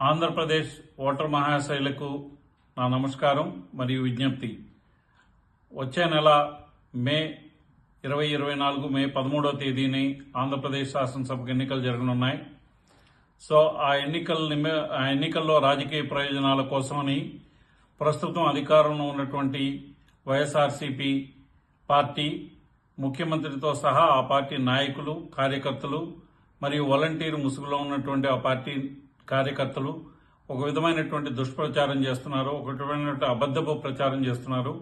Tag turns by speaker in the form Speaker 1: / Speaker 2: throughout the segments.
Speaker 1: Andhra Pradesh voter మహాశైలకు నా నమస్కారం మరియు విజ్ఞప్తి. వచ్చే నెల మే ఇరవై ఇరవై నాలుగు మే పదమూడవ తేదీని ఆంధ్రప్రదేశ్ శాసనసభకు ఎన్నికలు జరగనున్నాయి. సో ఆ ఎన్నికల ఆ ఎన్నికల్లో రాజకీయ ప్రయోజనాల కోసమని ప్రస్తుతం అధికారంలో ఉన్నటువంటి వైఎస్ఆర్సీపీ పార్టీ ముఖ్యమంత్రితో సహా ఆ పార్టీ నాయకులు కార్యకర్తలు మరియు వాలంటీర్ ముసుగులో ఉన్నటువంటి ఆ పార్టీ కార్యకర్తలు ఒక విధమైనటువంటి దుష్ప్రచారం చేస్తున్నారు ఒక విధమైనటువంటి అబద్ధపు ప్రచారం చేస్తున్నారు.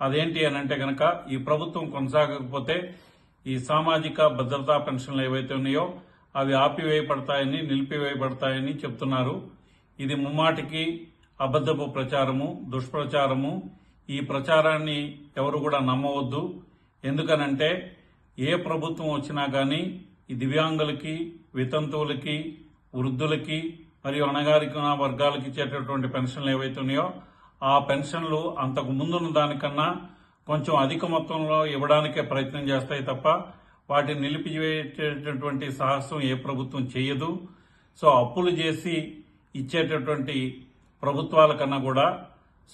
Speaker 1: అదేంటి అని అంటే కనుక ఈ ప్రభుత్వం కొనసాగకపోతే ఈ సామాజిక భద్రతా పెన్షన్లు ఏవైతే ఉన్నాయో అవి ఆపివేయబడతాయని నిలిపివేయబడతాయని చెప్తున్నారు. ఇది ముమ్మాటికి అబద్ధపు ప్రచారము దుష్ప్రచారము. ఈ ప్రచారాన్ని ఎవరు కూడా నమ్మవద్దు. ఎందుకనంటే ఏ ప్రభుత్వం వచ్చినా కానీ ఈ దివ్యాంగులకి వితంతువులకి వృద్ధులకి మరియు అణగారిక వర్గాలకు ఇచ్చేటటువంటి పెన్షన్లు ఏవైతే ఉన్నాయో ఆ పెన్షన్లు అంతకు ముందున్న దానికన్నా కొంచెం అధిక మొత్తంలో ఇవ్వడానికే ప్రయత్నం చేస్తాయి తప్ప వాటిని నిలిపివేసేటటువంటి సాహసం ఏ ప్రభుత్వం చేయదు. సో అప్పులు చేసి ఇచ్చేటటువంటి ప్రభుత్వాల కన్నా కూడా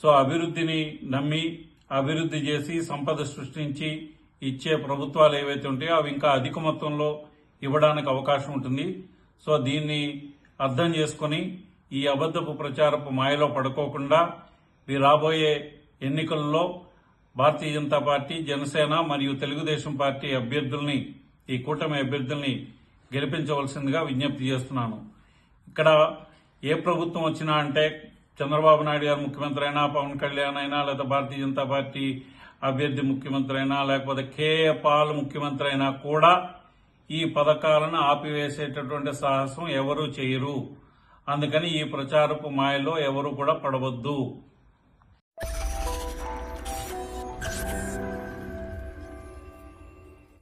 Speaker 1: సో అభివృద్ధిని నమ్మి అభివృద్ధి చేసి సంపద సృష్టించి ఇచ్చే ప్రభుత్వాలు ఏవైతే ఉంటాయో అవి ఇంకా అధిక మొత్తంలో ఇవ్వడానికి అవకాశం ఉంటుంది. సో దీన్ని అర్థం చేసుకొని ఈ అబద్ధపు ప్రచారపు మాయలో పడుకోకుండా ఈ రాబోయే ఎన్నికల్లో భారతీయ జనతా పార్టీ జనసేన మరియు తెలుగుదేశం పార్టీ అభ్యర్థుల్ని ఈ కూటమి అభ్యర్థుల్ని గెలిపించవలసిందిగా విజ్ఞప్తి చేస్తున్నాను. ఇక్కడ ఏ ప్రభుత్వం వచ్చినా అంటే చంద్రబాబు నాయుడు గారు ముఖ్యమంత్రి అయినా పవన్ కళ్యాణ్ అయినా లేదా భారతీయ జనతా పార్టీ అభ్యర్థి ముఖ్యమంత్రి అయినా లేకపోతే కేఏ పాల్ ముఖ్యమంత్రి అయినా కూడా ఈ పథకాలను ఆపివేసేటటువంటి సాహసం ఎవరూ చేయరు. అందుకని ఈ ప్రచారపు మాయలో ఎవరు కూడా పడవద్దు.